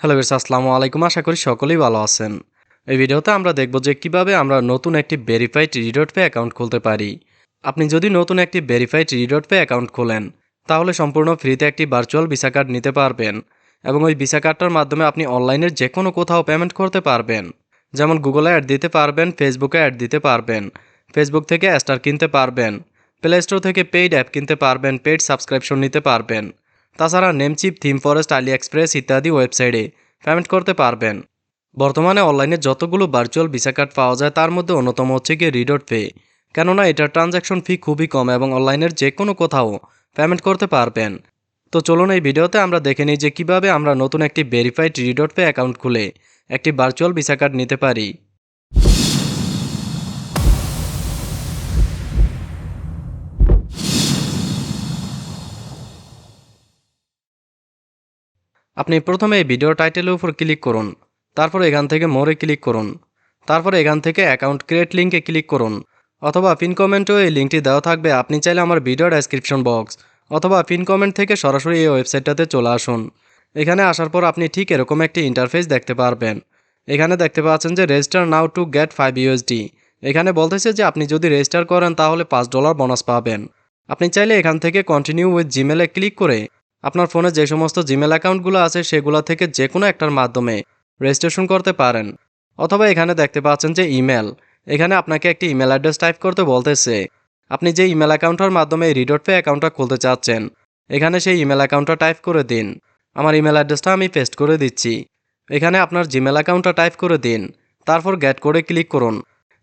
Hello বিরস আসসালামু আলাইকুম। আশা করি সকলেই ভালো আছেন। এই ভিডিওতে আমরা দেখব যে কীভাবে আমরা নতুন একটি ভেরিফাইড রিডট পে অ্যাকাউন্ট খুলতে পারি। আপনি যদি নতুন একটি ভেরিফাইড রিডট পে অ্যাকাউন্ট খোলেন, তাহলে সম্পূর্ণ ফ্রিতে একটি ভার্চুয়াল ভিসা কার্ড নিতে পারবেন এবং ওই ভিসা কার্ডটার মাধ্যমে আপনি অনলাইনের যে কোনো কোথাও পেমেন্ট করতে পারবেন। যেমন গুগলে অ্যাড দিতে পারবেন ফেসবুকে অ্যাড দিতে পারবেন ফেসবুক থেকে স্টার কিনতে পারবেন প্লে স্টোর থেকে পেইড অ্যাপ কিনতে পারবেন পেইড সাবস্ক্রিপশন নিতে পারবেন। তাছাড়া Namecheap ThemeForest AliExpress ইত্যাদি ওয়েবসাইটে পেমেন্ট করতে পারবেন। বর্তমানে অনলাইনে যতগুলো ভার্চুয়াল ভিসা কার্ড পাওয়া যায়, তার মধ্যে অন্যতম হচ্ছে গিয়ে রিডট পে। কেননা এটার ট্রানজ্যাকশন ফি খুবই কম এবং অনলাইনের যে কোনো কোথাও পেমেন্ট করতে পারবেন। তো চলুন এই ভিডিওতে আমরা দেখে নিই যে কীভাবে আমরা নতুন একটি ভেরিফাইড রিডট পে অ্যাকাউন্ট খুলে একটি ভার্চুয়াল ভিসা কার্ড নিতে পারি। প্রথমে এই ভিডিও টাইটেলের উপর ক্লিক করুন, তারপর এখান থেকে মোরে ক্লিক করুন, তারপর এখান থেকে অ্যাকাউন্ট ক্রিয়েট লিঙ্কে ক্লিক করুন, অথবা পিন কমেন্টেও এই লিঙ্কটি দেওয়া থাকবে, আপনি চাইলে আমার ভিডিও ডেসক্রিপশন বক্স অথবা পিন কমেন্ট থেকে সরাসরি এই ওয়েবসাইটটাতে চলে আসুন। এখানে আসার পর আপনি ঠিক এরকম একটি ইন্টারফেস দেখতে পারবেন। এখানে দেখতে পাচ্ছেন যে register now to get five USD এখানে বলতেছে যে আপনি যদি রেজিস্টার করেন তাহলে পাঁচ ডলার বোনাস পাবেন। আপনি চাইলে এখান থেকে কন্টিনিউ উইথ জিমেলে ক্লিক করে আপনার ফোনে যে সমস্ত জিমেল অ্যাকাউন্টগুলো আছে সেগুলো থেকে যে কোনো একটার মাধ্যমে রেজিস্ট্রেশন করতে পারেন। অথবা এখানে দেখতে পাচ্ছেন যে ইমেল। এখানে আপনাকে একটি ইমেল অ্যাড্রেস টাইপ করতে বলতেছে। আপনি যে ইমেল অ্যাকাউন্টের মাধ্যমে রিডট পে অ্যাকাউন্টটা খুলতে চাচ্ছেন, এখানে সেই ইমেল অ্যাকাউন্টটা টাইপ করে দিন। আমার ইমেল অ্যাড্রেসটা আমি পেস্ট করে দিচ্ছি। এখানে আপনার জিমেল অ্যাকাউন্টটা টাইপ করে দিন। তারপর গেট করে ক্লিক করুন।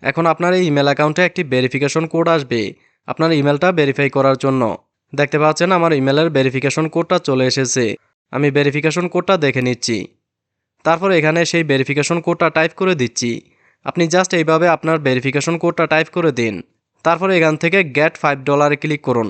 এখন আপনার এই ইমেল অ্যাকাউন্টে একটি ভেরিফিকেশন কোড আসবে। আপনার ইমেলটা ভেরিফাই করার জন্য। দেখতে পাচ্ছেন আমার ইমেলের ভেরিফিকেশন কোডটা চলে এসেছে। আমি ভেরিফিকেশন কোডটা দেখে নিচ্ছি। তারপর এখানে সেই ভেরিফিকেশন কোডটা টাইপ করে দিচ্ছি। আপনি জাস্ট এইভাবে আপনার ভেরিফিকেশন কোডটা টাইপ করে দিন। তারপর এখান থেকে গেট ফাইভ ডলারে ক্লিক করুন।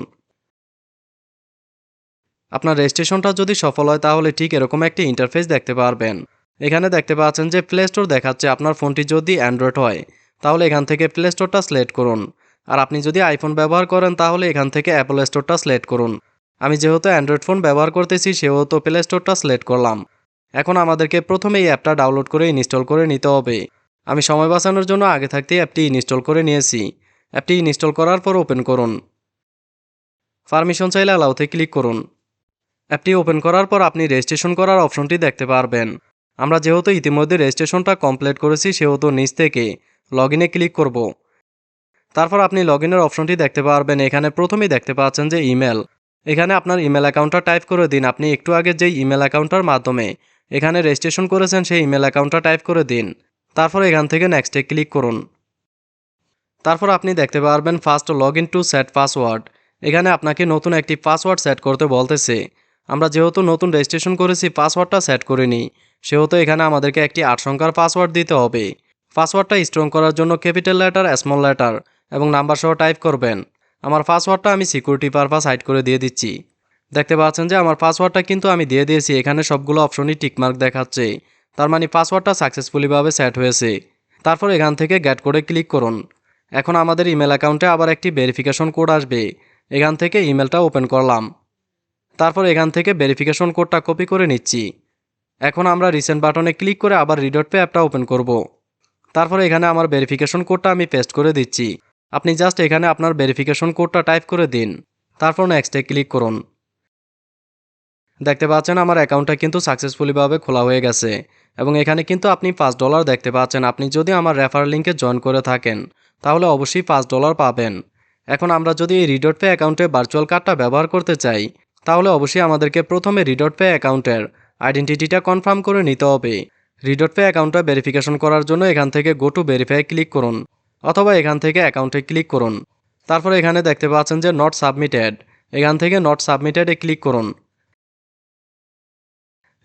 আপনার রেজিস্ট্রেশনটা যদি সফল হয়, তাহলে ঠিক এরকম একটি ইন্টারফেস দেখতে পারবেন। এখানে দেখতে পাচ্ছেন যে প্লে স্টোর দেখাচ্ছে আপনার ফোনটি যদি অ্যান্ড্রয়েড হয়, তাহলে এখান থেকে প্লে স্টোরটা সিলেক্ট করুন। আর আপনি যদি আইফোন ব্যবহার করেন তাহলে এখান থেকে অ্যাপল স্টোরটা সিলেক্ট করুন। আমি যেহেতু অ্যান্ড্রয়েড ফোন ব্যবহার করতেছি, সেহেতু প্লে স্টোরটা সিলেক্ট করলাম। এখন আমাদেরকে প্রথমে এই অ্যাপটা ডাউনলোড করে ইনস্টল করে নিতে হবে। আমি সময় বাঁচানোর জন্য আগে থাকতেই অ্যাপটি ইনস্টল করে নিয়েছি। অ্যাপটি ইনস্টল করার পর ওপেন করুন। পারমিশন চাইলে অ্যালাউতে ক্লিক করুন। অ্যাপটি ওপেন করার পর আপনি রেজিস্ট্রেশন করার অপশনটি দেখতে পারবেন। আমরা যেহেতু ইতিমধ্যে রেজিস্ট্রেশনটা কমপ্লিট করেছি, সেহেতু নিচ থেকে লগ ইনে ক্লিক করব। তারপর আপনি লগ ইনের অপশনটি দেখতে পারবেন। এখানে প্রথমেই দেখতে পাচ্ছেন যে ইমেল। এখানে আপনার ইমেল অ্যাকাউন্টটা টাইপ করে দিন। আপনি একটু আগে যেই ইমেল অ্যাকাউন্টটার মাধ্যমে এখানে রেজিস্ট্রেশন করেছেন, সেই ইমেল অ্যাকাউন্টটা টাইপ করে দিন। তারপর এখান থেকে নেক্সটে ক্লিক করুন। তারপর আপনি দেখতে পারবেন first log in to set password এখানে আপনাকে নতুন একটি পাসওয়ার্ড সেট করতে বলতেছে। আমরা যেহেতু নতুন রেজিস্ট্রেশন করেছি পাসওয়ার্ডটা সেট করে নিই সেহেতু এখানে আমাদেরকে একটি আট সংখ্যার পাসওয়ার্ড দিতে হবে। পাসওয়ার্ডটা স্ট্রং করার জন্য ক্যাপিটাল লেটার স্মল লেটার এবং নাম্বার সহ টাইপ করবেন। আমার পাসওয়ার্ডটা আমি সিকিউরিটি পারপাস হাইড করে দিয়ে দিচ্ছি। দেখতে পাচ্ছেন যে আমার পাসওয়ার্ডটা কিন্তু আমি দিয়ে দিয়েছি। এখানে সবগুলো অপশনই টিকমার্ক দেখাচ্ছে। তার মানে পাসওয়ার্ডটা সাকসেসফুলিভাবে সেট হয়েছে। তারপর এখান থেকে গ্যাট করে ক্লিক করুন। এখন আমাদের ইমেল অ্যাকাউন্টে আবার একটি ভেরিফিকেশন কোড আসবে। এখান থেকে ইমেলটা ওপেন করলাম। তারপর এখান থেকে ভেরিফিকেশন কোডটা কপি করে নিচ্ছি। এখন আমরা রিসেন্ট বাটনে ক্লিক করে আবার রিডট পে অ্যাপটা ওপেন করব। তারপর এখানে আমার ভেরিফিকেশন কোডটা আমি পেস্ট করে দিচ্ছি। আপনি জাস্ট এখানে আপনার ভেরিফিকেশন কোডটা টাইপ করে দিন। তারপর নেক্সটে ক্লিক করুন। দেখতে পাচ্ছেন আমার অ্যাকাউন্টটা কিন্তু সাকসেসফুলিভাবে খোলা হয়ে গেছে। এবং এখানে কিন্তু আপনি পাঁচ ডলার দেখতে পাচ্ছেন। আপনি যদি আমার রেফার লিঙ্কে জয়েন করে থাকেন, তাহলে অবশ্যই পাঁচ ডলার পাবেন। এখন আমরা যদি এই রিডট পে অ্যাকাউন্টে ভার্চুয়াল কার্ডটা ব্যবহার করতে চাই, তাহলে অবশ্যই আমাদেরকে প্রথমে রিডট পে অ্যাকাউন্টের আইডেন্টিটিটা কনফার্ম করে নিতে হবে। রিডট পে অ্যাকাউন্টটা ভেরিফিকেশন করার জন্য এখান থেকে গো টু ভেরিফাই ক্লিক করুন। অথবা এখান থেকে অ্যাকাউন্টে ক্লিক করুন। তারপর এখানে দেখতে পাচ্ছেন যে নট সাবমিটেড এখান থেকে নট সাবমিটেডে ক্লিক করুন।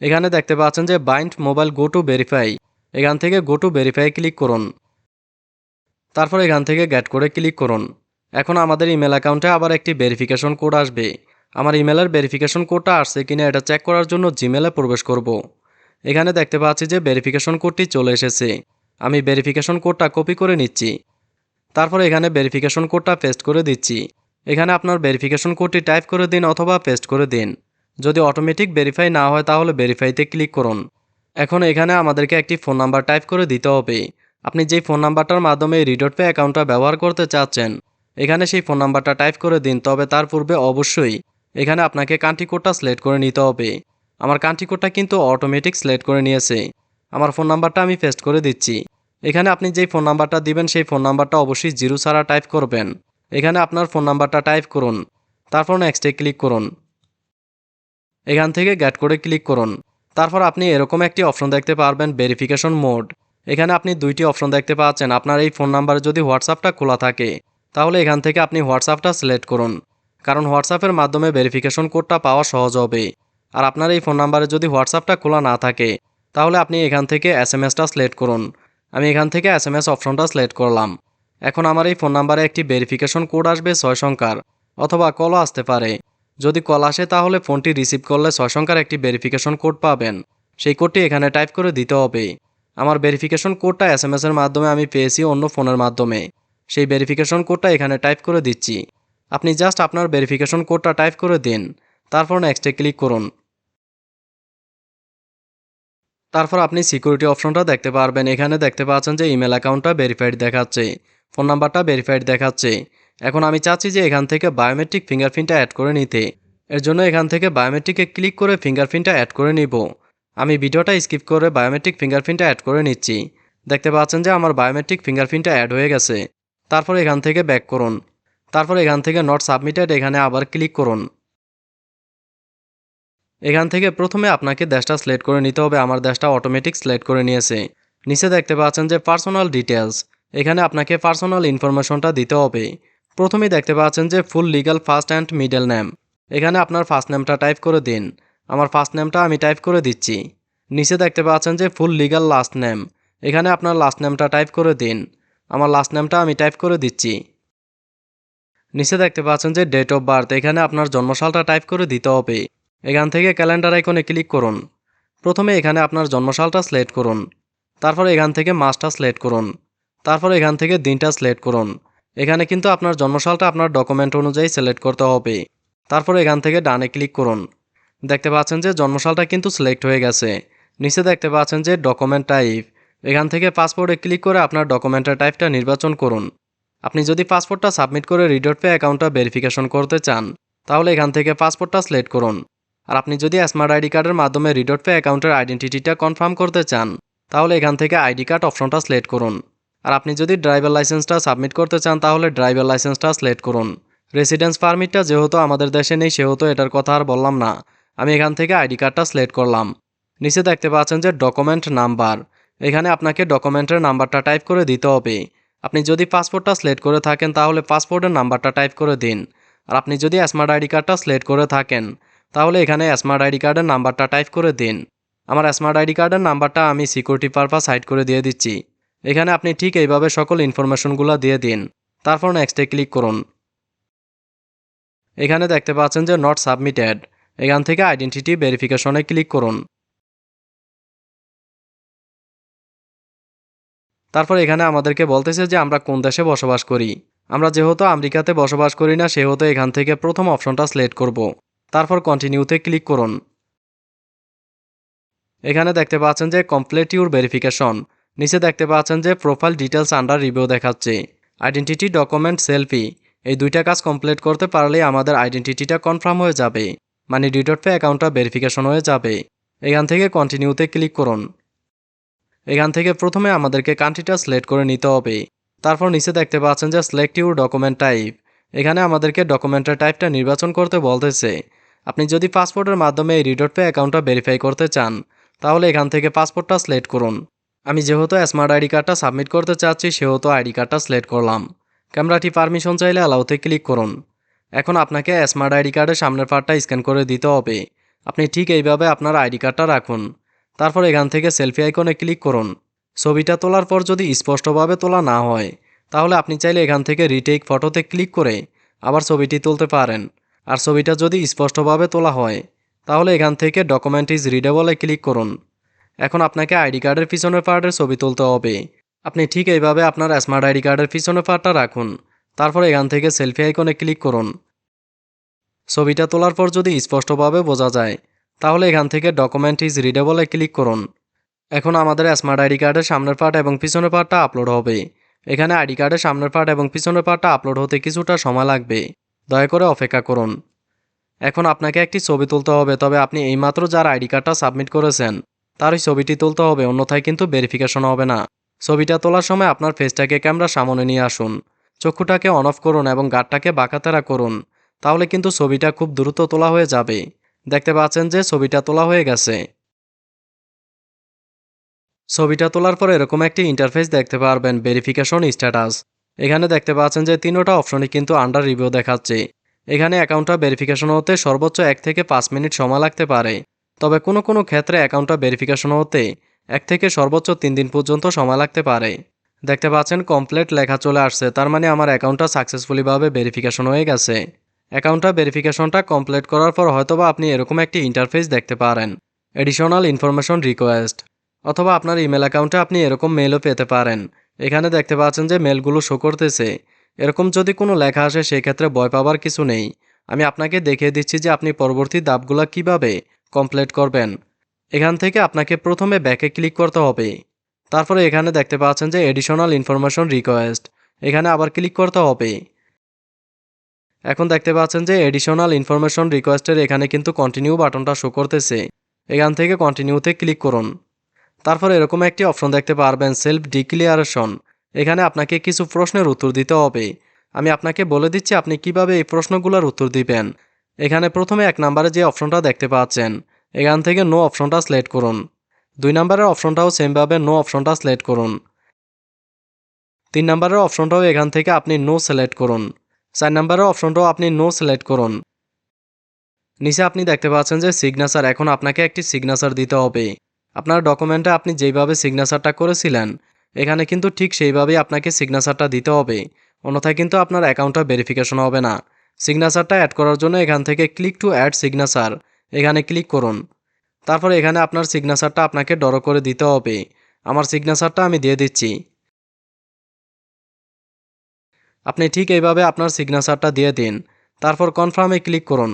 এখানে দেখতে পাচ্ছেন যে bind mobile go to verify এখান থেকে গো টু ভেরিফাই ক্লিক করুন। তারপর এখান থেকে গ্যাট করে ক্লিক করুন। এখন আমাদের ইমেল অ্যাকাউন্টে আবার একটি ভেরিফিকেশন কোড আসবে। আমার ইমেলের ভেরিফিকেশন কোডটা আসছে কিনা এটা চেক করার জন্য জিমেলে প্রবেশ করব। এখানে দেখতে পাচ্ছি যে ভেরিফিকেশন কোডটি চলে এসেছে। আমি ভেরিফিকেশন কোডটা কপি করে নিচ্ছি। তারপর এখানে ভেরিফিকেশন কোডটা পেস্ট করে দিচ্ছি। এখানে আপনার ভেরিফিকেশন কোডটি টাইপ করে দিন অথবা পেস্ট করে দিন। যদি অটোমেটিক ভেরিফাই না হয় তাহলে ভেরিফাইতে ক্লিক করুন। এখন এখানে আমাদেরকে একটি ফোন নাম্বার টাইপ করে দিতে হবে। আপনি যেই ফোন নাম্বারটার মাধ্যমে রিডট পে অ্যাকাউন্টটা ব্যবহার করতে চাচ্ছেন, এখানে সেই ফোন নাম্বারটা টাইপ করে দিন, তবে তার পূর্বে অবশ্যই এখানে আপনাকে কান্ট্রি কোডটা সিলেক্ট করে নিতে হবে। আমার কান্ট্রি কোডটা কিন্তু অটোমেটিক সিলেক্ট করে নিয়েছে। আমার ফোন নাম্বারটা আমি পেস্ট করে দিচ্ছি। এখানে আপনি যেই ফোন নাম্বারটা দিবেন, সেই ফোন নাম্বারটা অবশ্যই জিরো ছাড়া টাইপ করবেন। এখানে আপনার ফোন নাম্বারটা টাইপ করুন। তারপর নেক্সটে ক্লিক করুন। এখান থেকে গ্যাট করে ক্লিক করুন। তারপর আপনি এরকম একটি অপশন দেখতে পারবেন ভেরিফিকেশন মোড এখানে আপনি দুইটি অপশন দেখতে পাচ্ছেন। আপনার এই ফোন নাম্বারে যদি হোয়াটসঅ্যাপটা খোলা থাকে, তাহলে এখান থেকে আপনি হোয়াটসঅ্যাপটা সিলেক্ট করুন। কারণ হোয়াটসঅ্যাপের মাধ্যমে ভেরিফিকেশন কোডটা পাওয়া সহজ হবে। আর আপনার এই ফোন নাম্বারে যদি হোয়াটসঅ্যাপটা খোলা না থাকে, তাহলে আপনি এখান থেকে এস এম এসটা সিলেক্ট করুন। আমি এখান থেকে এস এম এস অপশনটা সিলেক্ট করলাম। এখন আমার এই ফোন নাম্বারে একটি ভেরিফিকেশন কোড আসবে ছয় সংখ্যার, অথবা কলও আসতে পারে। যদি কল আসে তাহলে ফোনটি রিসিভ করলে ছয় সংখ্যার একটি ভেরিফিকেশন কোড পাবেন। সেই কোডটি এখানে টাইপ করে দিতে হবে। আমার ভেরিফিকেশন কোডটা এস এম এসের মাধ্যমে আমি পেয়েছি অন্য ফোনের মাধ্যমে। সেই ভেরিফিকেশন কোডটা এখানে টাইপ করে দিচ্ছি। আপনি জাস্ট আপনার ভেরিফিকেশন কোডটা টাইপ করে দিন। তারপর নেক্সটে ক্লিক করুন। তারপর আপনি সিকিউরিটি অপশনটা দেখতে পারবেন। এখানে দেখতে পাচ্ছেন যে ইমেল অ্যাকাউন্টটা ভেরিফাইড দেখাচ্ছে ফোন নাম্বারটা ভেরিফাইড দেখাচ্ছে। এখন আমি চাচ্ছি যে এখান থেকে বায়োমেট্রিক ফিঙ্গারপ্রিন্টটা অ্যাড করে নিতে। এর জন্য এখান থেকে বায়োমেট্রিকে ক্লিক করে ফিঙ্গারপ্রিন্টটা অ্যাড করে নিব। আমি ভিডিওটা স্কিপ করে বায়োমেট্রিক ফিঙ্গারপ্রিন্টটা অ্যাড করে নিচ্ছি। দেখতে পাচ্ছেন যে আমার বায়োমেট্রিক ফিঙ্গারপ্রিন্টটা অ্যাড হয়ে গেছে। তারপর এখান থেকে ব্যাক করুন। তারপর এখান থেকে নট সাবমিটেড এখানে আবার ক্লিক করুন। এখান থেকে প্রথমে আপনাকে দেশটা সিলেক্ট করে নিতে হবে। আমার দেশটা অটোমেটিক সিলেক্ট করে নিয়েছে। নিচে দেখতে পাচ্ছেন যে পার্সোনাল ডিটেলস এখানে আপনাকে পার্সোনাল ইনফরমেশনটা দিতে হবে। প্রথমে দেখতে পাচ্ছেন যে full legal first and middle name এখানে আপনার ফার্স্ট নেমটা টাইপ করে দিন। আমার ফার্স্ট নেমটা আমি টাইপ করে দিচ্ছি। নিচে দেখতে পাচ্ছেন যে ফুল লিগাল লাস্ট নেম এখানে আপনার লাস্ট নেমটা টাইপ করে দিন। আমার লাস্ট নেমটা আমি টাইপ করে দিচ্ছি। নিচে দেখতে পাচ্ছেন যে ডেট অফ বার্থ এখানে আপনার জন্মসালটা টাইপ করে দিতে হবে। এখান থেকে ক্যালেন্ডার আইকনে ক্লিক করুন। প্রথমে এখানে আপনার জন্মসালটা সিলেক্ট করুন। তারপর এখান থেকে মাসটা সিলেক্ট করুন। তারপর এখান থেকে দিনটা সিলেক্ট করুন। এখানে কিন্তু আপনার জন্মসালটা আপনার ডকুমেন্ট অনুযায়ী সিলেক্ট করতে হবে। তারপর এখান থেকে ডানে ক্লিক করুন। দেখতে পাচ্ছেন যে জন্মসালটা কিন্তু সিলেক্ট হয়ে গেছে। নিচে দেখতে পাচ্ছেন যে ডকুমেন্ট টাইপ। এখান থেকে পাসপোর্টে ক্লিক করে আপনার ডকুমেন্টের টাইপটা নির্বাচন করুন। আপনি যদি পাসপোর্টটা সাবমিট করে রিডট পে অ্যাকাউন্টটা ভেরিফিকেশন করতে চান, তাহলে এখান থেকে পাসপোর্টটা সিলেক্ট করুন। আর আপনি যদি স্মার্ট আইডি কার্ডের মাধ্যমে রিডট পে অ্যাকাউন্টের আইডেন্টিটিটা কনফার্ম করতে চান, তাহলে এখান থেকে আইডি কার্ড অপশনটা সিলেক্ট করুন। আর আপনি যদি ড্রাইভার লাইসেন্সটা সাবমিট করতে চান, তাহলে ড্রাইভার লাইসেন্সটা সিলেক্ট করুন। রেসিডেন্স পারমিটটা যেহেতু আমাদের দেশে নেই, সেহেতু এটার কথা আর বললাম না। আমি এখান থেকে আইডি কার্ডটা সিলেক্ট করলাম। নিচে দেখতে পাচ্ছেন যে ডকুমেন্ট নাম্বার এখানে আপনাকে ডকুমেন্টের নাম্বারটা টাইপ করে দিতে হবে। আপনি যদি পাসপোর্টটা সিলেক্ট করে থাকেন, তাহলে পাসপোর্টের নাম্বারটা টাইপ করে দিন। আর আপনি যদি স্মার্ট আইডি কার্ডটা সিলেক্ট করে থাকেন তাহলে এখানে স্মার্ট আইডি কার্ডের নাম্বারটা টাইপ করে দিন। আমার স্মার্ট আইডি কার্ডের নাম্বারটা আমি সিকিউরিটি পারপাস হাইড করে দিয়ে দিচ্ছি। এখানে আপনি ঠিক এইভাবে সকল ইনফরমেশনগুলো দিয়ে দিন। তারপর নেক্সটে ক্লিক করুন। এখানে দেখতে পাচ্ছেন যে নট সাবমিটেড এখান থেকে আইডেন্টিটি ভেরিফিকেশনে ক্লিক করুন। তারপর এখানে আমাদেরকে বলতেছে যে আমরা কোন দেশে বসবাস করি। আমরা যেহেতু আমেরিকাতে বসবাস করি না, সেহেতু এখান থেকে প্রথম অপশনটা সিলেক্ট করব। তারপর কন্টিনিউতে ক্লিক করুন। এখানে দেখতে পাচ্ছেন যে কমপ্লিট ইউর ভেরিফিকেশন নিচে দেখতে পাচ্ছেন যে প্রোফাইল ডিটেলস আন্ডার রিভিউ দেখাচ্ছে। আইডেন্টিটি ডকুমেন্ট সেলফি এই দুইটা কাজ কমপ্লিট করতে পারলেই আমাদের আইডেন্টিটিটা কনফার্ম হয়ে যাবে। মানে ডিডট পে অ্যাকাউন্টটা ভেরিফিকেশন হয়ে যাবে। এখান থেকে কন্টিনিউতে ক্লিক করুন। এখান থেকে প্রথমে আমাদেরকে কান্ট্রিটা সিলেক্ট করে নিতে হবে। তারপর নিচে দেখতে পাচ্ছেন যে সিলেক্ট ইউর ডকুমেন্ট টাইপ এখানে আমাদেরকে ডকুমেন্টের টাইপটা নির্বাচন করতে বলতেছে। আপনি যদি পাসপোর্টের মাধ্যমে এই রিডট পে অ্যাকাউন্টটা ভেরিফাই করতে চান, তাহলে এখান থেকে পাসপোর্টটা সিলেক্ট করুন। আমি যেহেতু স্মার্ট আইডি কার্ডটা সাবমিট করতে চাচ্ছি, সেহেতু আইডি কার্ডটা সিলেক্ট করলাম। ক্যামেরাটি পারমিশন চাইলে অ্যালাউতে ক্লিক করুন। এখন আপনাকে স্মার্ট আইডি কার্ডের সামনের পার্টটা স্ক্যান করে দিতে হবে। আপনি ঠিক এইভাবে আপনার আইডি কার্ডটা রাখুন। তারপর এখান থেকে সেলফি আইকনে ক্লিক করুন। ছবিটা তোলার পর যদি স্পষ্টভাবে তোলা না হয়, তাহলে আপনি চাইলে এখান থেকে রিটেক ফটোতে ক্লিক করে আবার ছবিটি তুলতে পারেন। আর ছবিটা যদি স্পষ্টভাবে তোলা হয়, তাহলে এখান থেকে ডকুমেন্ট ইজ রিডেবলে ক্লিক করুন। এখন আপনাকে আইডি কার্ডের পিছনের পার্টের ছবি তুলতে হবে। আপনি ঠিক এইভাবে আপনার স্মার্ট আইডি কার্ডের পিছনের পার্টটা রাখুন। তারপর এখান থেকে সেলফি আইকনে ক্লিক করুন। ছবিটা তোলার পর যদি স্পষ্টভাবে বোঝা যায়, তাহলে এখান থেকে ডকুমেন্ট ইজ রিডেবলে ক্লিক করুন। এখন আমাদের স্মার্ট আইডি কার্ডের সামনের পার্ট এবং পিছনের পার্টটা আপলোড হবে। এখানে আইডি কার্ডের সামনের পার্ট এবং পিছনের পার্টটা আপলোড হতে কিছুটা সময় লাগবে। দয়া করে অপেক্ষা করুন। এখন আপনাকে একটি ছবি তুলতে হবে, তবে আপনি এইমাত্র যার আইডি কার্ডটা সাবমিট করেছেন তার ওই ছবিটি তুলতে হবে, অন্যথায় কিন্তু ভেরিফিকেশন হবে না। ছবিটা তোলার সময় আপনার ফেসটাকে ক্যামেরা সামনে নিয়ে আসুন। চক্ষুটাকে অন অফ করুন এবং গাঢ়টাকে বাঁকাতেরা করুন, তাহলে কিন্তু ছবিটা খুব দ্রুত তোলা হয়ে যাবে। দেখতে পাচ্ছেন যে ছবিটা তোলা হয়ে গেছে। ছবিটা তোলার পর এরকম একটি ইন্টারফেস দেখতে পারবেন ভেরিফিকেশন স্ট্যাটাস এখানে দেখতে পাচ্ছেন যে তিনোটা অপশনই কিন্তু আন্ডার রিভিউ দেখাচ্ছে। এখানে অ্যাকাউন্টটা ভেরিফিকেশন হতে সর্বোচ্চ এক থেকে পাঁচ মিনিট সময় লাগতে পারে। তবে কোনো কোনো ক্ষেত্রে অ্যাকাউন্টটা ভেরিফিকেশন হতে এক থেকে সর্বোচ্চ তিন দিন পর্যন্ত সময় লাগতে পারে। দেখতে পাচ্ছেন কমপ্লিট লেখা চলে আসছে, তার মানে আমার অ্যাকাউন্টটা সাকসেসফুলিভাবে ভেরিফিকেশন হয়ে গেছে। অ্যাকাউন্টটা ভেরিফিকেশনটা কমপ্লিট করার পর হয়তোবা আপনি এরকম একটি ইন্টারফেস দেখতে পারেন। এডিশনাল ইনফরমেশন রিকোয়েস্ট অথবা আপনার ইমেল অ্যাকাউন্টে আপনি এরকম মেলও পেতে পারেন। এখানে দেখতে পাচ্ছেন যে মেলগুলো শো করতেছে। এরকম যদি কোনো লেখা আসে সেই ক্ষেত্রে ভয় পাবার কিছু নেই। আমি আপনাকে দেখিয়ে দিচ্ছি যে আপনি পরবর্তী ধাপগুলো কীভাবে কমপ্লিট করবেন। এখান থেকে আপনাকে প্রথমে ব্যাকে ক্লিক করতে হবে। তারপরে এখানে দেখতে পাচ্ছেন যে এডিশনাল ইনফরমেশন রিকোয়েস্ট এখানে আবার ক্লিক করতে হবে। এখন দেখতে পাচ্ছেন যে এডিশনাল ইনফরমেশন রিকোয়েস্টের এখানে কিন্তু কন্টিনিউ বাটনটা শো করতেছে। এখান থেকে কন্টিনিউতে ক্লিক করুন। তারপর এরকম একটি অপশন দেখতে পারবেন সেলফ ডিক্লিয়ারেশন এখানে আপনাকে কিছু প্রশ্নের উত্তর দিতে হবে। আমি আপনাকে বলে দিচ্ছি আপনি কীভাবে এই প্রশ্নগুলোর উত্তর দিবেন। এখানে প্রথমে এক নম্বরে যে অপশনটা দেখতে পাচ্ছেন, এখান থেকে নো অপশনটা সিলেক্ট করুন। দুই নম্বরের অপশনটাও সেমভাবে নো অপশনটা সিলেক্ট করুন। তিন নম্বরের অপশনটাও এখান থেকে আপনি নো সিলেক্ট করুন। চার নম্বরের অপশনটাও আপনি নো সিলেক্ট করুন। নিচে আপনি দেখতে পাচ্ছেন যে সিগনেচার এখন আপনাকে একটি সিগনেচার দিতে হবে। আপনার ডকুমেন্টে আপনি যেইভাবে সিগনেচারটা করেছিলেন, এখানে কিন্তু ঠিক সেইভাবেই আপনাকে সিগনেচারটা দিতে হবে। অন্যথায় কিন্তু আপনার অ্যাকাউন্টটা ভেরিফিকেশন হবে না। সিগনেচারটা অ্যাড করার জন্য এখান থেকে ক্লিক টু অ্যাড সিগনেচার এখানে ক্লিক করুন। তারপর এখানে আপনার সিগনেচারটা আপনাকে ডর করে দিতে হবে। আমার সিগনেচারটা আমি দিয়ে দিচ্ছি। আপনি ঠিক এইভাবে আপনার সিগনেচারটা দিয়ে দিন। তারপর কনফার্মে ক্লিক করুন।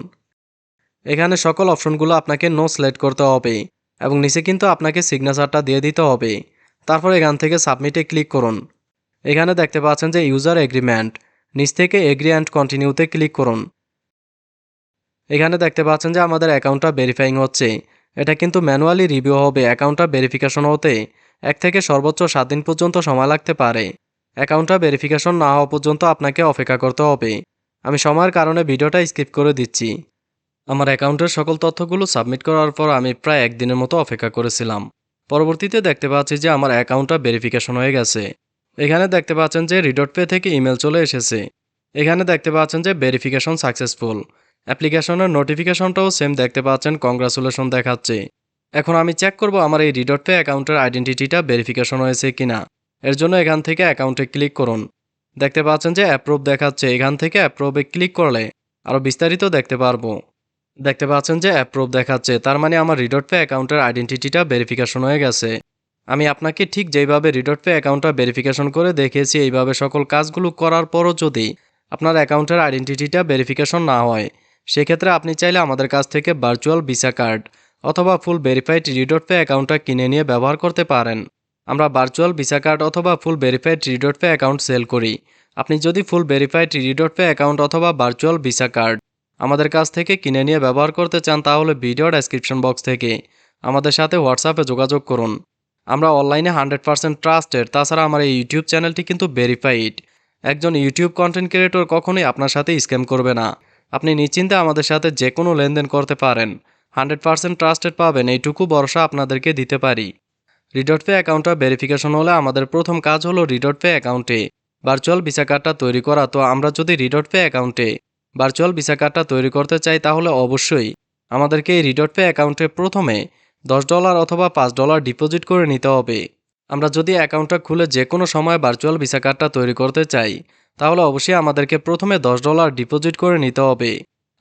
এখানে সকল অপশনগুলো আপনাকে নো সিলেক্ট করতে হবে। এবং নিচে কিন্তু আপনাকে সিগনেচারটা দিয়ে দিতে হবে। তারপর এখান থেকে সাবমিটে ক্লিক করুন। এখানে দেখতে পাচ্ছেন যে ইউজার এগ্রিমেন্ট নিচ থেকে এগ্রি অ্যান্ড কন্টিনিউতে ক্লিক করুন। এখানে দেখতে পাচ্ছেন যে আমাদের অ্যাকাউন্টটা ভেরিফাইং হচ্ছে। এটা কিন্তু ম্যানুয়ালি রিভিউ হবে অ্যাকাউন্টটা ভেরিফিকেশন হতে এক থেকে সর্বোচ্চ সাত দিন পর্যন্ত সময় লাগতে পারে। অ্যাকাউন্টটা ভেরিফিকেশন না হওয়া পর্যন্ত আপনাকে অপেক্ষা করতে হবে। আমি সময়ের কারণে ভিডিওটা স্কিপ করে দিচ্ছি। আমার অ্যাকাউন্টের সকল তথ্যগুলো সাবমিট করার পর আমি প্রায় একদিনের মতো অপেক্ষা করেছিলাম। পরবর্তীতে দেখতে পাচ্ছি যে আমার অ্যাকাউন্টটা ভেরিফিকেশন হয়ে গেছে। এখানে দেখতে পাচ্ছেন যে রিডট পে থেকে ইমেল চলে এসেছে। এখানে দেখতে পাচ্ছেন যে ভেরিফিকেশন সাকসেসফুল অ্যাপ্লিকেশনের নোটিফিকেশনটাও সেম দেখতে পাচ্ছেন কংগ্রাচুলেশন দেখাচ্ছে। এখন আমি চেক করব আমার এই রিডট পে অ্যাকাউন্টের আইডেন্টিটিটা ভেরিফিকেশন হয়েছে কিনা। এর জন্য এখান থেকে অ্যাকাউন্টে ক্লিক করুন। দেখতে পাচ্ছেন যে অ্যাপ্রুভ দেখাচ্ছে। এখান থেকে অ্যাপ্রুভে ক্লিক করলে আরও বিস্তারিত দেখতে পারব। দেখতে পাচ্ছেন যে অ্যাপ্রুভ দেখাচ্ছে। তার মানে আমার রিডট পে অ্যাকাউন্টের আইডেন্টিটিটা ভেরিফিকেশন হয়ে গেছে। আমি আপনাকে ঠিক যেইভাবে রিডট পে অ্যাকাউন্টটা ভেরিফিকেশন করে দেখিয়েছি, এইভাবে সকল কাজগুলো করার পরও যদি আপনার অ্যাকাউন্টের আইডেন্টিটিটা ভেরিফিকেশন না হয়, সেক্ষেত্রে আপনি চাইলে আমাদের কাছ থেকে ভার্চুয়াল ভিসা কার্ড অথবা ফুল ভেরিফাইড রিডট পে অ্যাকাউন্টটা কিনে নিয়ে ব্যবহার করতে পারেন। আমরা ভার্চুয়াল ভিসা কার্ড অথবা full verified RedotPay account sell করি। আপনি যদি full verified RedotPay account অথবা ভার্চুয়াল ভিসা কার্ড আমাদের কাছ থেকে কিনে নিয়ে ব্যবহার করতে চান তাহলে ভিডিও ডেসক্রিপশন বক্স থেকে আমাদের সাথে হোয়াটসঅ্যাপে যোগাযোগ করুন। আমরা অনলাইনে হান্ড্রেড পার্সেন্ট ট্রাস্টেড তাছাড়া আমার এই ইউটিউব চ্যানেলটি কিন্তু ভেরিফাইড একজন ইউটিউব কন্টেন্ট ক্রিয়েটর কখনোই আপনার সাথে স্ক্যাম করবে না। আপনি নিশ্চিন্তে আমাদের সাথে যে কোনো লেনদেন করতে পারেন। হান্ড্রেড পার্সেন্ট ট্রাস্টেড পাবেন, এইটুকু ভরসা আপনাদেরকে দিতে পারি। রিডট পে অ্যাকাউন্টটা ভেরিফিকেশন হলে আমাদের প্রথম কাজ হলো রিডট পে অ্যাকাউন্টে ভার্চুয়াল ভিসা কার্ডটা তৈরি করা। তো আমরা যদি রিডট পে অ্যাকাউন্টে ভার্চুয়াল ভিসা কার্ডটা তৈরি করতে চাই তাহলে অবশ্যই আমাদেরকে এই রিডট পে অ্যাকাউন্টে প্রথমে দশ ডলার অথবা পাঁচ ডলার ডিপোজিট করে নিতে হবে। আমরা যদি অ্যাকাউন্টটা খুলে যে কোনো সময় ভার্চুয়াল ভিসা কার্ডটা তৈরি করতে চাই, তাহলে অবশ্যই আমাদেরকে প্রথমে দশ ডলার ডিপোজিট করে নিতে হবে।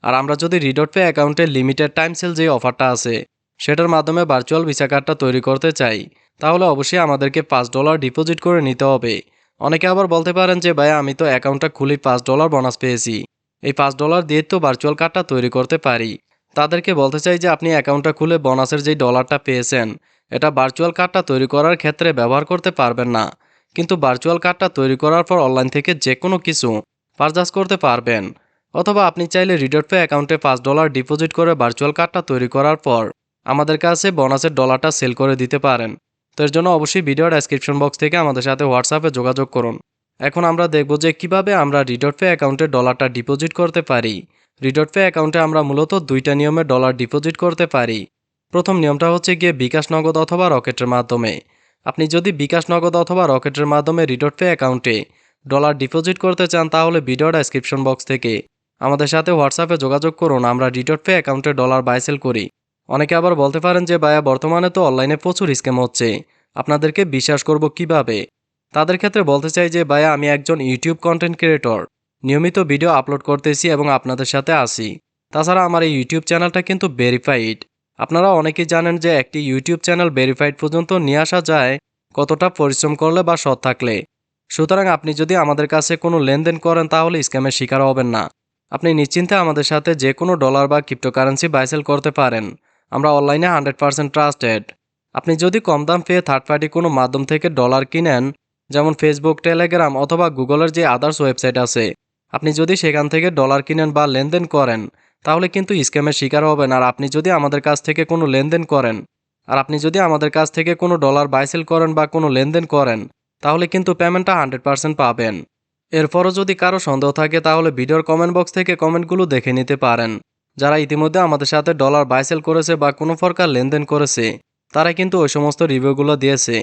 আর আমরা যদি রিডট পে অ্যাকাউন্টে লিমিটেড টাইম সেল যে অফারটা আছে, সেটার মাধ্যমে ভার্চুয়াল ভিসা কার্ডটা তৈরি করতে চাই, তাহলে অবশ্যই আমাদেরকে পাঁচ ডলার ডিপোজিট করে নিতে হবে। অনেকে আবার বলতে পারেন যে ভাই আমি তো অ্যাকাউন্টটা খুলি পাঁচ ডলার বোনাস পেয়েছি। এই পাঁচ ডলার দিয়ে তো ভার্চুয়াল কার্ডটা তৈরি করতে পারি। তাদেরকে বলতে চাই যে আপনি অ্যাকাউন্টটা খুলে বোনাসের যেই ডলারটা পেয়েছেন, এটা ভার্চুয়াল কার্ডটা তৈরি করার ক্ষেত্রে ব্যবহার করতে পারবেন না। কিন্তু ভার্চুয়াল কার্ডটা তৈরি করার পর অনলাইন থেকে যে কোনো কিছু পারচেস করতে পারবেন। অথবা আপনি চাইলে রিডট পে অ্যাকাউন্টে পাঁচ ডলার ডিপোজিট করে ভার্চুয়াল কার্ডটা তৈরি করার পর আমাদের কাছে বোনাসের ডলারটা সেল করে দিতে পারেন। তো এর জন্য অবশ্যই ভিডিও ডেসক্রিপশন বক্স থেকে আমাদের সাথে হোয়াটসঅ্যাপে যোগাযোগ করুন। এখন আমরা দেখব যে কীভাবে আমরা রিডট পে অ্যাকাউন্টে ডলারটা ডিপোজিট করতে পারি। রিডট পে অ্যাকাউন্টে আমরা মূলত দুইটা নিয়মে ডলার ডিপোজিট করতে পারি। প্রথম নিয়মটা হচ্ছে গিয়ে বিকাশ নগদ অথবা রকেটের মাধ্যমে। আপনি যদি বিকাশ নগদ অথবা রকেটের মাধ্যমে রিডট পে অ্যাকাউন্টে ডলার ডিপোজিট করতে চান, তাহলে ভিডিও ডেসক্রিপশন বক্স থেকে আমাদের সাথে হোয়াটসঅ্যাপে যোগাযোগ করুন। আমরা রিডট পে অ্যাকাউন্টে ডলার বাইসেল করি। অনেকে আবার বলতে পারেন যে, ভাইয়া, বর্তমানে তো অনলাইনে প্রচুর স্ক্যাম হচ্ছে। আপনাদেরকে বিশ্বাস করব কীভাবে? তাদের ক্ষেত্রে বলতে চাই যে, ভাইয়া, আমি একজন ইউটিউব কন্টেন্ট ক্রিয়েটর নিয়মিত ভিডিও আপলোড করতেছি এবং আপনাদের সাথে আসি তাছাড়া আমার এই ইউটিউব চ্যানেলটা কিন্তু ভেরিফাইড আপনারা অনেকেই জানেন যে, একটি ইউটিউব চ্যানেল ভেরিফাইড পর্যন্ত নিয়ে আসা যায়, কতটা পরিশ্রম করলে বা সৎ থাকলে। সুতরাং আপনি যদি আমাদের কাছে কোনো লেনদেন করেন, তাহলে স্ক্যামের শিকার হবেন না। আপনি নিশ্চিন্তে আমাদের সাথে যে কোনো ডলার বা ক্রিপ্টোকারেন্সি বাইসেল করতে পারেন। আমরা অনলাইনে হান্ড্রেড পার্সেন্ট ট্রাস্টেড আপনি যদি কম দাম পেয়ে থার্ড পার্টি কোনো মাধ্যম থেকে ডলার কিনেন যেমন ফেসবুক টেলিগ্রাম অথবা গুগলের যে আদার্স ওয়েবসাইট আছে। আপনি যদি সেখান থেকে ডলার কিনেন বা লেনদেন করেন, তাহলে কিন্তু স্ক্যামের শিকার হবেন আর আপনি যদি আমাদের কাছ থেকে কোনো লেনদেন করেন, আর আপনি যদি আমাদের কাছ থেকে কোনো ডলার বাইসেল করেন বা কোনো লেনদেন করেন, তাহলে কিন্তু পেমেন্টটা হান্ড্রেড পারসেন্ট পাবেন। এরপরও যদি কারও সন্দেহ থাকে, তাহলে ভিডিওর কমেন্ট বক্স থেকে কমেন্টগুলো দেখে নিতে পারেন। যারা ইতিমধ্যে আমাদের সাথে ডলার বাইসেল করেছে বা কোনো প্রকার লেনদেন করেছে তারা কিন্তু ওই সমস্ত রিভিউগুলো দিয়েছে।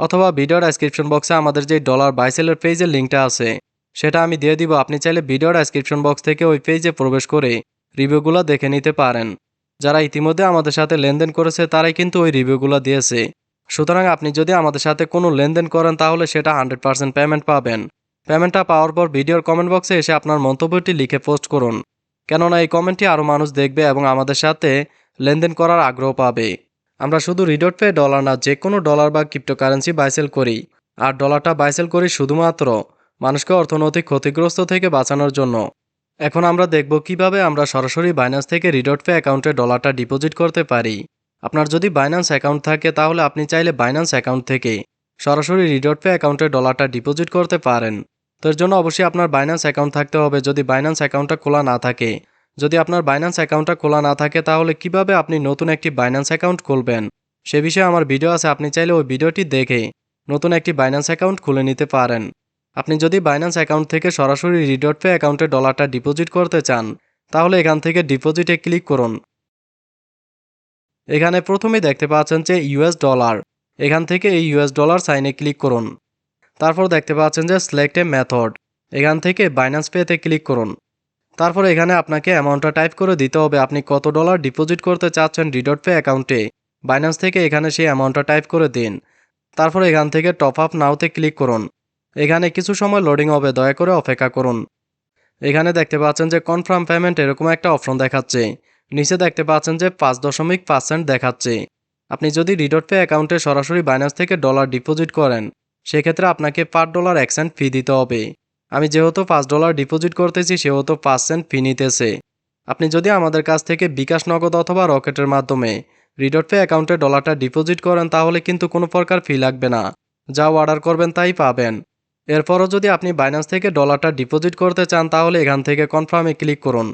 অথবা ভিডিওর ডেসক্রিপশন বক্সে আমাদের যে ডলার বাইসেলের পেজের লিঙ্কটা আছে, সেটা আমি দিয়ে দিব। আপনি চাইলে ভিডিও ডেসক্রিপশন বক্স থেকে ওই পেজে প্রবেশ করে রিভিউগুলো দেখে নিতে পারেন। যারা ইতিমধ্যে আমাদের সাথে লেনদেন করেছে, তারাই কিন্তু ওই রিভিউগুলো দিয়েছে। সুতরাং আপনি যদি আমাদের সাথে কোনো লেনদেন করেন, তাহলে সেটা হান্ড্রেড পার্সেন্ট পেমেন্ট পাবেন। পেমেন্টটা পাওয়ার পর ভিডিওর কমেন্ট বক্সে এসে আপনার মন্তব্যটি লিখে পোস্ট করুন। কেননা এই কমেন্টটি আরও মানুষ দেখবে এবং আমাদের সাথে লেনদেন করার আগ্রহ পাবে। আমরা শুধু রিডট পে ডলার না, যে কোনো ডলার বা ক্রিপ্টোকারেন্সি বাইসেল করি। আর ডলারটা বাইসেল করি শুধুমাত্র মানুষকে অর্থনৈতিক ক্ষতিগ্রস্ত থেকে বাঁচানোর জন্য। এখন আমরা দেখব কীভাবে আমরা সরাসরি বাইন্যান্স থেকে রিডট পে অ্যাকাউন্টে ডলারটা ডিপোজিট করতে পারি। আপনার যদি বাইন্যান্স অ্যাকাউন্ট থাকে, তাহলে আপনি চাইলে বাইন্যান্স অ্যাকাউন্ট থেকে সরাসরি রিডট পে অ্যাকাউন্টে ডলারটা ডিপোজিট করতে পারেন। তো এর জন্য অবশ্যই আপনার বাইন্যান্স অ্যাকাউন্ট থাকতে হবে। যদি বাইন্যান্স অ্যাকাউন্টটা খোলা না থাকে যদি আপনার বাইন্যান্স অ্যাকাউন্টটা খোলা না থাকে, তাহলে কীভাবে আপনি নতুন একটি বাইন্যান্স অ্যাকাউন্ট খুলবেন? সে বিষয়ে আমার ভিডিও আছে, আপনি চাইলে ওই ভিডিওটি দেখে নতুন একটি বাইন্যান্স অ্যাকাউন্ট খুলে নিতে পারেন। আপনি যদি বাইন্যান্স অ্যাকাউন্ট থেকে সরাসরি রিডট পে অ্যাকাউন্টে ডলারটা ডিপোজিট করতে চান, তাহলে এখান থেকে ডিপোজিটে ক্লিক করুন। এখানে প্রথমে দেখতে পাচ্ছেন যে ইউএস ডলার এখান থেকে এই ইউএস ডলার সাইনে ক্লিক করুন। তারপর দেখতে পাচ্ছেন যে সিলেক্ট এ মেথড এখান থেকে বাইন্যান্স পেতে ক্লিক করুন। তারপর এখানে আপনাকে অ্যামাউন্টটা টাইপ করে দিতে হবে। আপনি কত ডলার ডিপোজিট করতে চাচ্ছেন রিডট পে অ্যাকাউন্টে বাইন্যান্স থেকে এখানে সেই অ্যামাউন্টটা টাইপ করে দিন। তারপর এখান থেকে টপ আপ নাওতে ক্লিক করুন। এখানে কিছু সময় লোডিং হবে, দয়া করে অপেক্ষা করুন। এখানে দেখতে পাচ্ছেন যে কনফার্ম পেমেন্ট এরকম একটা অপশন দেখাচ্ছে। নিচে দেখতে পাচ্ছেন যে পাঁচ দশমিক পার্সেন্ট দেখাচ্ছে। আপনি যদি রিডট পে অ্যাকাউন্টে সরাসরি বাইন্যান্স থেকে ডলার ডিপোজিট করেন, সেক্ষেত্রে আপনাকে পার ডলার এক সেন্ট ফি দিতে হবে। আমি যেহেতু পাঁচ ডলার ডিপোজিট করতেছি, সেহেতু পাঁচ সেন্ট ফি নিতেছে। আপনি যদি আমাদের কাছ থেকে বিকাশ নগদ অথবা রকেটের মাধ্যমে রিডট পে অ্যাকাউন্টে ডলারটা ডিপোজিট করেন, তাহলে কিন্তু কোনো প্রকার ফি লাগবে না। যা অর্ডার করবেন তাই পাবেন। এরপরও যদি আপনি বাইন্যান্স থেকে ডলারটা ডিপোজিট করতে চান, তাহলে এখান থেকে কনফার্মে ক্লিক করুন।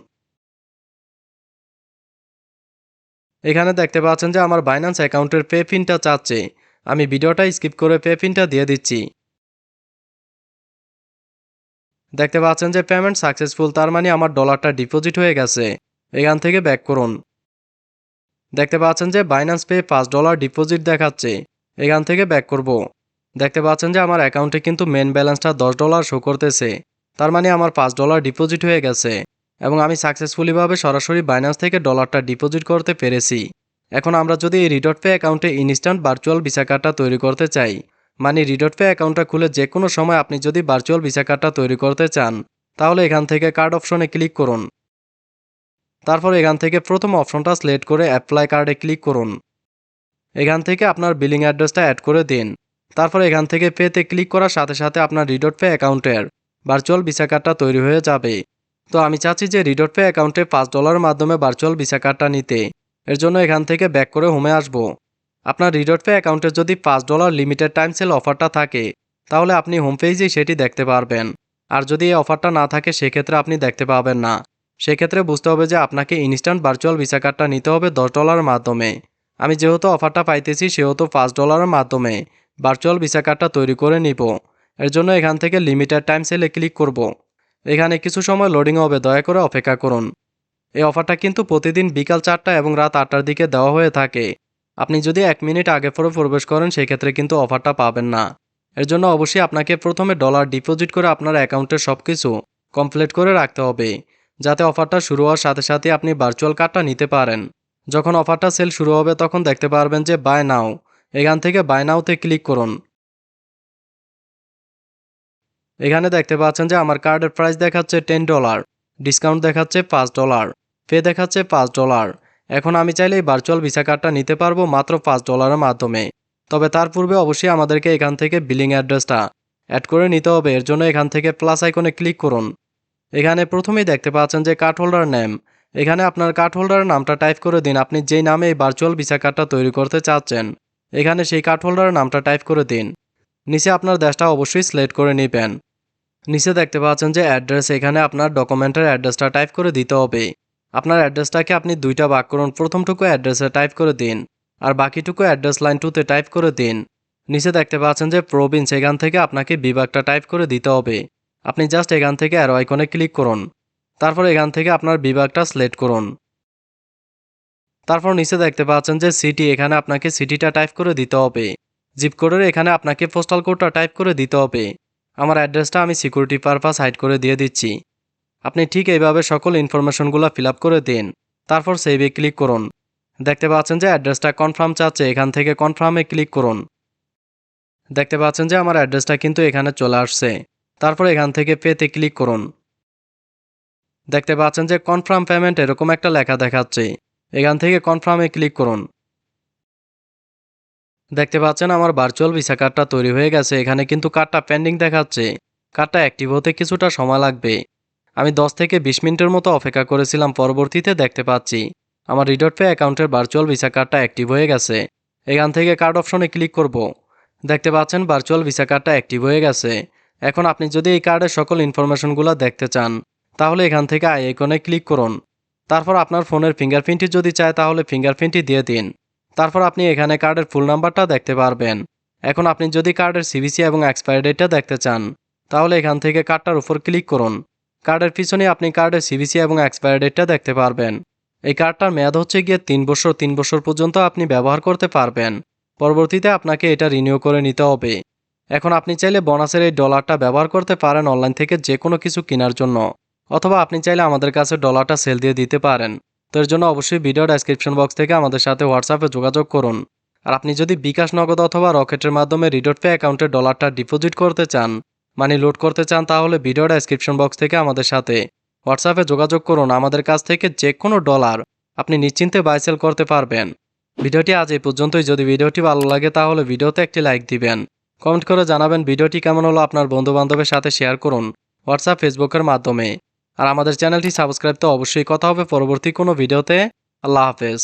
এখানে দেখতে পাচ্ছেন যে আমার বাইন্যান্স অ্যাকাউন্টের পে পিনটা চাচ্ছে। আমি ভিডিওটা স্কিপ করে পে পিনটা দিয়ে দিচ্ছি। দেখতে পাচ্ছেন যে পেমেন্ট সাকসেসফুল তার মানে আমার ডলারটা ডিপোজিট হয়ে গেছে। এখান থেকে ব্যাক করুন। দেখতে পাচ্ছেন যে বাইন্যান্স পে পাঁচ ডলার ডিপোজিট দেখাচ্ছে। এখান থেকে ব্যাক করব। দেখতে পাচ্ছেন যে আমার অ্যাকাউন্টে কিন্তু মেন ব্যালেন্সটা দশ ডলার শো করতেছে। তার মানে আমার পাঁচ ডলার ডিপোজিট হয়ে গেছে। এবং আমি সাকসেসফুলিভাবে সরাসরি বাইন্যান্স থেকে ডলারটা ডিপোজিট করতে পেরেছি। এখন আমরা যদি এই রিডট পে অ্যাকাউন্টে ইনস্ট্যান্ট ভার্চুয়াল ভিসা কার্ডটা তৈরি করতে চাই মানে রিডট পে অ্যাকাউন্টটা খুলে যে কোনো সময় আপনি যদি ভার্চুয়াল ভিসা কার্ডটা তৈরি করতে চান, তাহলে এখান থেকে কার্ড অপশনে ক্লিক করুন। তারপর এখান থেকে প্রথম অপশনটা সিলেক্ট করে অ্যাপ্লাই কার্ডে ক্লিক করুন। এখান থেকে আপনার বিলিং অ্যাড্রেসটা অ্যাড করে দিন। তারপর এখান থেকে পেতে ক্লিক করার সাথে সাথে আপনার রিডট পে অ্যাকাউন্টের ভার্চুয়াল ভিসা কার্ডটা তৈরি হয়ে যাবে। তো আমি চাচ্ছি যে রিডট পে অ্যাকাউন্টে পাঁচ ডলারের মাধ্যমে ভার্চুয়াল ভিসা কার্ডটা নিতে। এর জন্য এখান থেকে ব্যাক করে হোমে আসব। আপনার রিডট পে অ্যাকাউন্টে যদি পাঁচ ডলার লিমিটেড টাইম সেল অফারটা থাকে, তাহলে আপনি হোম পেজেই সেটি দেখতে পারবেন। আর যদি এই অফারটা না থাকে, সেক্ষেত্রে আপনি দেখতে পাবেন না। সেক্ষেত্রে বুঝতে হবে যে আপনাকে ইনস্ট্যান্ট ভার্চুয়াল ভিসা কার্ডটা নিতে হবে দশ ডলারের মাধ্যমে। আমি যেহেতু অফারটা পাইতেছি, সেহেতু পাঁচ ডলারের মাধ্যমে ভার্চুয়াল ভিসা কার্ডটা তৈরি করে নিব। এর জন্য এখান থেকে লিমিটেড টাইম সেলে ক্লিক করব। এখানে কিছু সময় লোডিং হবে, দয়া করে অপেক্ষা করুন। এই অফারটা কিন্তু প্রতিদিন বিকাল চারটা এবং রাত আটটার দিকে দেওয়া হয়ে থাকে। আপনি যদি এক মিনিট আগে পরে প্রবেশ করেন, সেক্ষেত্রে কিন্তু অফারটা পাবেন না। এর জন্য অবশ্যই আপনাকে প্রথমে ডলার ডিপোজিট করে আপনার অ্যাকাউন্টে সব কিছু কমপ্লিট করে রাখতে হবে, যাতে অফারটা শুরু হওয়ার সাথে সাথে আপনি ভার্চুয়াল কার্ডটা নিতে পারেন। যখন অফারটা সেল শুরু হবে, তখন দেখতে পারবেন যে বাই নাও। এখান থেকে বাই নাওতে ক্লিক করুন। এখানে দেখতে পাচ্ছেন যে আমার কার্ডের প্রাইস দেখাচ্ছে টেন ডলার, ডিসকাউন্ট দেখাচ্ছে পাঁচ ডলার, পে দেখাচ্ছে পাঁচ ডলার। এখন আমি চাইলে এই ভার্চুয়াল ভিসা কার্ডটা নিতে পারব মাত্র পাঁচ ডলারের মাধ্যমে। তবে তার পূর্বে অবশ্যই আমাদেরকে এখান থেকে বিলিং অ্যাড্রেসটা অ্যাড করে নিতে হবে। এর জন্য এখান থেকে প্লাস আইকনে ক্লিক করুন। এখানে প্রথমেই দেখতে পাচ্ছেন যে কার্ড হোল্ডার নেম এখানে আপনার কার্ড হোল্ডারের নামটা টাইপ করে দিন। আপনি যেই নামে এই ভার্চুয়াল ভিসা কার্ডটা তৈরি করতে চাচ্ছেন, এখানে সেই কার্ড হোল্ডারের নামটা টাইপ করে দিন। নিচে আপনার দেশটা অবশ্যই সিলেক্ট করে নেবেন। নিচে দেখতে পাচ্ছেন যে অ্যাড্রেস এখানে আপনার ডকুমেন্টের অ্যাড্রেসটা টাইপ করে দিতে হবে। আপনার অ্যাড্রেসটাকে আপনি দুইটা ভাগ করুন। প্রথমটুকু অ্যাড্রেসে টাইপ করে দিন আর বাকিটুকু অ্যাড্রেস লাইন টুতে টাইপ করে দিন। নিচে দেখতে পাচ্ছেন যে প্রভিন্স এখান থেকে আপনাকে বিভাগটা টাইপ করে দিতে হবে। আপনি জাস্ট এখান থেকে অ্যারো আইকনে ক্লিক করুন। তারপর এখান থেকে আপনার বিভাগটা সিলেক্ট করুন। তারপর নিচে দেখতে পাচ্ছেন যে সিটি এখানে আপনাকে সিটিটা টাইপ করে দিতে হবে। জিপ কোডের এখানে আপনাকে পোস্টাল কোডটা টাইপ করে দিতে হবে। আমার অ্যাড্রেসটা আমি সিকিউরিটি পারপাস হাইড করে দিয়ে দিচ্ছি। আপনি ঠিক এইভাবে সকল ইনফরমেশনগুলো ফিল করে দিন। তারপর সেভে ক্লিক করুন। দেখতে পাচ্ছেন যে অ্যাড্রেসটা কনফার্ম চাচ্ছে, এখান থেকে কনফার্মে ক্লিক করুন। দেখতে পাচ্ছেন যে আমার অ্যাড্রেসটা কিন্তু এখানে চলে আসছে। তারপর এখান থেকে পেতে ক্লিক করুন। দেখতে পাচ্ছেন যে কনফার্ম পেমেন্ট এরকম একটা লেখা দেখাচ্ছে। এখান থেকে কনফার্মে ক্লিক করুন। দেখতে পাচ্ছেন আমার ভার্চুয়াল ভিসা কার্ডটা তৈরি হয়ে গেছে। এখানে কিন্তু কার্ডটা পেন্ডিং দেখাচ্ছে। কার্ডটা অ্যাক্টিভ হতে কিছুটা সময় লাগবে। আমি 10 থেকে বিশ মিনিটের মতো অপেক্ষা করেছিলাম, পরবর্তীতে দেখতে পাচ্ছি। আমার রিডট পে অ্যাকাউন্টের ভার্চুয়াল ভিসা কার্ডটা অ্যাক্টিভ হয়ে গেছে। এখান থেকে কার্ড অপশনে ক্লিক করব। দেখতে পাচ্ছেন ভার্চুয়াল ভিসা কার্ডটা অ্যাক্টিভ হয়ে গেছে। এখন আপনি যদি এই কার্ডের সকল ইনফরমেশনগুলো দেখতে চান, তাহলে এখান থেকে আই আইকনে ক্লিক করুন। তারপর আপনার ফোনের ফিঙ্গারপ্রিন্টটি যদি চায়, তাহলে ফিঙ্গারপ্রিন্টটি দিয়ে দিন। তারপর আপনি এখানে কার্ডের ফুল নাম্বারটা দেখতে পারবেন। এখন আপনি যদি কার্ডের সিবিসি এবং এক্সপায়ারি ডেটটা দেখতে চান, তাহলে এখান থেকে কার্ডটার উপর ক্লিক করুন। কার্ডের পিছনে আপনি কার্ডের সিবিসি এবং এক্সপায়ার ডেটটা দেখতে পারবেন। এই কার্ডটার মেয়াদ হচ্ছে গিয়ে তিন বছর তিন বছর পর্যন্ত আপনি ব্যবহার করতে পারবেন। পরবর্তীতে আপনাকে এটা রিনিউ করে নিতে হবে। এখন আপনি চাইলে বোনাসের এই ডলারটা ব্যবহার করতে পারেন অনলাইন থেকে যে কোনো কিছু কেনার জন্য। অথবা আপনি চাইলে আমাদের কাছে ডলারটা সেল দিয়ে দিতে পারেন। তো এর জন্য অবশ্যই ভিডিও ডেসক্রিপশন বক্স থেকে আমাদের সাথে হোয়াটসঅ্যাপে যোগাযোগ করুন। আর আপনি যদি বিকাশ নগদ অথবা রকেটের মাধ্যমে রিডট পে অ্যাকাউন্টে ডলারটা ডিপোজিট করতে চান মানি লোড করতে চান তাহলে ভিডিও ডেসক্রিপশন বক্স থেকে আমাদের সাথে হোয়াটসঅ্যাপে যোগাযোগ করুন, আমাদের কাছ থেকে যে কোনো ডলার আপনি নিশ্চিন্তে বাই সেল করতে পারবেন। ভিডিওটি আজ এই পর্যন্তই। যদি ভিডিওটি ভালো লাগে তাহলে ভিডিওতে একটি লাইক দিবেন। কমেন্ট করে জানাবেন ভিডিওটি কেমন হলো আপনার বন্ধু বান্ধবের সাথে শেয়ার করুন হোয়াটসঅ্যাপ ফেসবুকের মাধ্যমে। আর আমাদের চ্যানেলটি সাবস্ক্রাইব তো অবশ্যই। কথা হবে পরবর্তী কোনো ভিডিওতে। আল্লাহ হাফেজ।